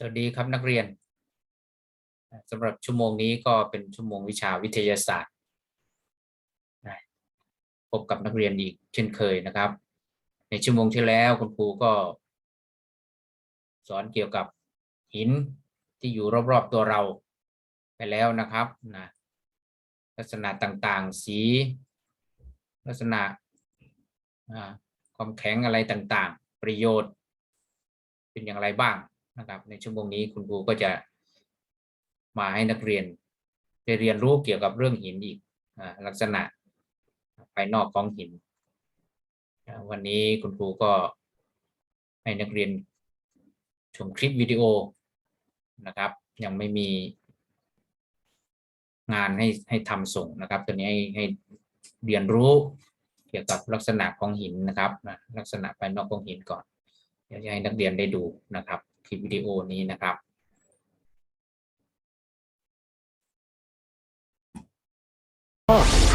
สวัสดีครับนักเรียนสำหรับชั่วโมงนี้ก็เป็นชั่วโมงวิชาวิทยาศาสตร์พบกับนักเรียนอีกเช่นเคยนะครับ ในชั่วโมงที่แล้วคุณครูก็ สอนเกี่ยวกับหินที่อยู่รอบๆตัวเราไปแล้วนะครับนะลักษณะต่างๆ สี ลักษณะความแข็งอะไรต่างๆ ประโยชน์ เป็นอย่างไรบ้าง นะครับในชั่วโมงนี้คุณครูก็จะมาให้นักเรียนได้เรียนรู้เกี่ยวกับเรื่องหินอีกลักษณะภายนอกของหิน วันนี้คุณครูก็ให้นักเรียนชมคลิปวิดีโอนะครับ ยังไม่มีงานให้ให้ทำส่งนะครับ ตัวนี้ให้ให้เรียนรู้เกี่ยวกับลักษณะของหินนะครับ ลักษณะภายนอกของหินก่อนเดี๋ยวจะให้นักเรียนได้ดูนะครับ คลิปวิดีโอนี้นะครับ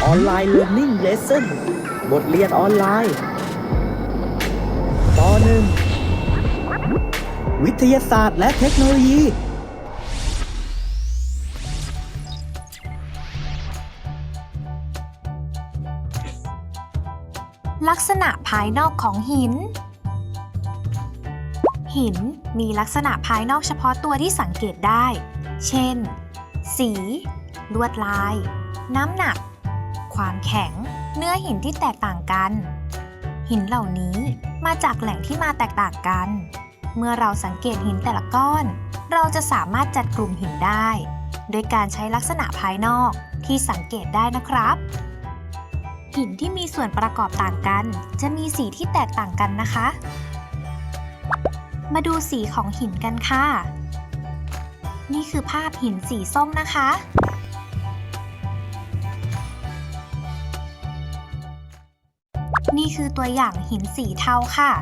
ออนไลน์ Learning Lesson บทเรียนออนไลน์ตอนหนึ่งวิทยาศาสตร์และเทคโนโลยี ลักษณะภายนอกของหิน หินมีลักษณะภายนอกเฉพาะตัวที่สังเกตได้ เช่น สี ลวดลาย น้ำหนัก ความแข็ง เนื้อหินที่แตกต่างกัน หินเหล่านี้มาจากแหล่งที่มาแตกต่างกัน เมื่อเราสังเกตหินแต่ละก้อน เราจะสามารถจัดกลุ่มหินได้ โดยการใช้ลักษณะภายนอกที่สังเกตได้นะครับ หินที่มีส่วนประกอบต่างกัน จะมีสีที่แตกต่างกันนะคะ มาดูสีของหินกันค่ะ นี่คือภาพหินสีส้มนะคะ นี่คือตัวอย่างหินสีเทาค่ะ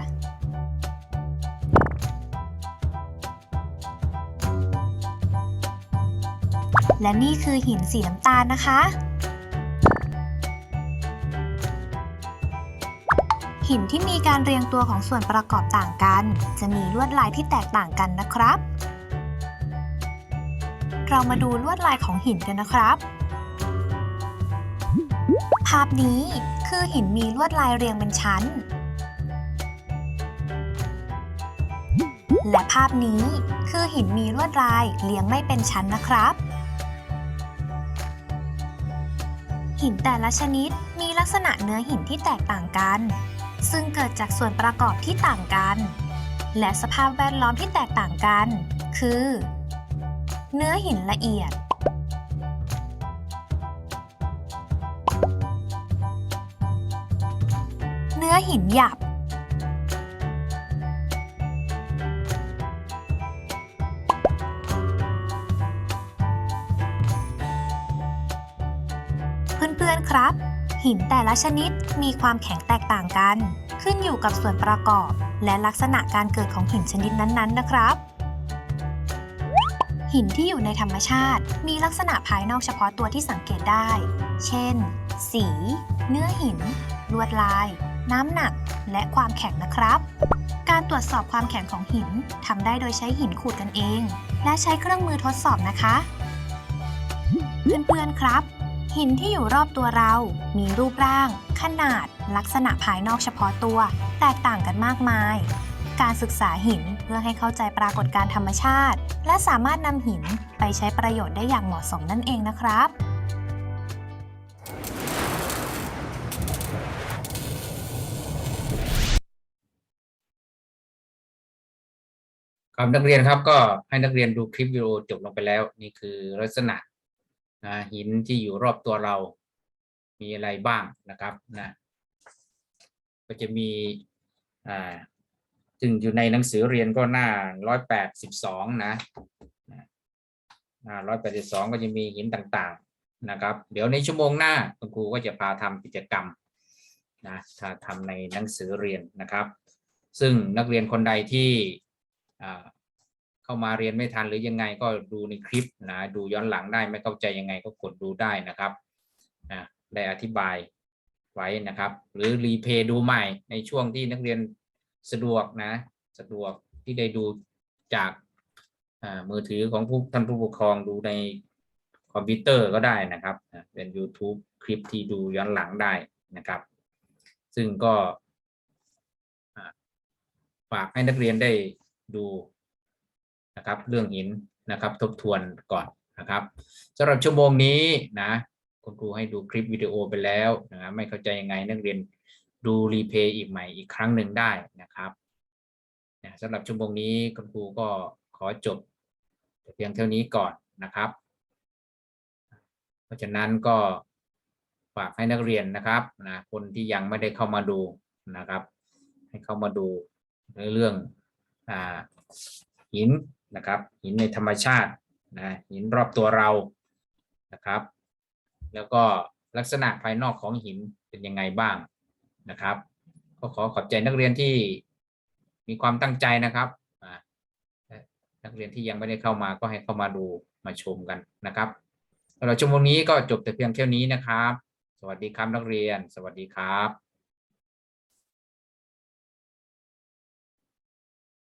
และนี่คือหินสีน้ำตาลนะคะ หินที่มีการเรียงตัวของส่วนประกอบต่างกัน จะมีลวดลายที่แตกต่างกันนะครับ เรามาดูลวดลายของหินกันนะครับ ภาพนี้คือหินมีลวดลายเรียงเป็นชั้น และภาพนี้คือหินมีลวดลายเรียงไม่เป็นชั้นนะครับ หินแต่ละชนิดมีลักษณะเนื้อหินที่แตกต่างกัน ซึ่งเกิดจากส่วนประกอบที่ต่างกัน และสภาพแวดล้อมที่แตกต่างกัน คือ เนื้อหินละเอียด เนื้อหินหยาบเพื่อนๆครับ หินแต่ละชนิดมีความแข็งแตกต่างกัน ขึ้นอยู่กับส่วนประกอบ และลักษณะการเกิดของหินชนิดนั้นๆ นะครับ หินที่อยู่ในธรรมชาติ มีลักษณะภายนอกเฉพาะตัวที่สังเกตได้ เช่น สี เนื้อหิน ลวดลาย น้ำหนัก และความแข็งนะครับ การตรวจสอบความแข็งของหินทำได้โดยใช้หินขูดกันเอง และใช้เครื่องมือทดสอบนะคะ เพื่อนๆครับ หินที่อยู่รอบตัวเรา มีรูปร่าง ขนาด ลักษณะภายนอกเฉพาะตัว แตกต่างกันมากมาย การศึกษาหินเพื่อให้เข้าใจปรากฏการธรรมชาติ และสามารถนำหินไปใช้ประโยชน์ได้อย่างเหมาะสมนั่นเองนะครับครับนักเรียนครับก็ให้นักเรียนดูคลิปวิดีโอจบลงไปแล้ว นี่คือลักษณะ นะหินที่อยู่รอบตัวเรา มีอะไรบ้างนะครับนะก็จะมีอ่าซึ่งอยู่ในหนังสือเรียนก็หน้าร้อยแปดสิบสองนะหน้าร้อยแปดสิบสองก็จะมีหินต่างๆนะครับ เดี๋ยวในชั่วโมงหน้าคุณครูก็จะพาทำกิจกรรมนะถ้าทำในหนังสือเรียนนะครับ ซึ่งนักเรียนคนใดที่อ่า เข้ามาเรียนไม่ทันหรือยังไงก็ดูในคลิปนะดูย้อนหลังได้ไม่เข้าใจยังไงก็กดดูได้นะครับอ่าได้อธิบายไว้นะครับ หรือรีเพย์ดูใหม่ในช่วงที่นักเรียนสะดวกนะ สะดวกที่ได้ดูจากอ่ามือถือของผู้ท่านผู้ปกครองดูในคอมพิวเตอร์ก็ได้นะครับ เป็น YouTube คลิปที่ดูย้อนหลังได้นะครับ ซึ่งก็ฝากให้นักเรียนได้ดู นะครับ เรื่องหินนะครับ ทบทวนก่อนนะครับสำหรับชั่วโมงนี้นะคุณครูให้ดูคลิปวิดีโอไปแล้วนะครับไม่เข้าใจยังไงนักเรียนดูรีเพย์อีกใหม่อีกครั้งหนึ่งได้นะครับนะสำหรับชั่วโมงนี้คุณครูก็ขอจบเพียงเท่านี้ก่อนนะครับ เพราะฉะนั้นก็ฝากให้นักเรียนนะครับนะคนที่ยังไม่ได้เข้ามาดูนะครับ ให้เข้ามาดูในเรื่องอหิน นะครับ หินในธรรมชาตินะหินรอบตัวเรานะครับ แล้วก็ลักษณะภายนอกของหินเป็นยังไงบ้างนะครับ ก็ขอขอบใจนักเรียนที่มีความตั้งใจนะครับนักเรียนที่ยังไม่ได้เข้ามาก็ให้เข้ามาดูมาชมกันนะครับสำหรับชั่วโมงนี้ก็จบแต่เพียงเท่านี้นะครับ สวัสดีครับนักเรียน สวัสดีครับ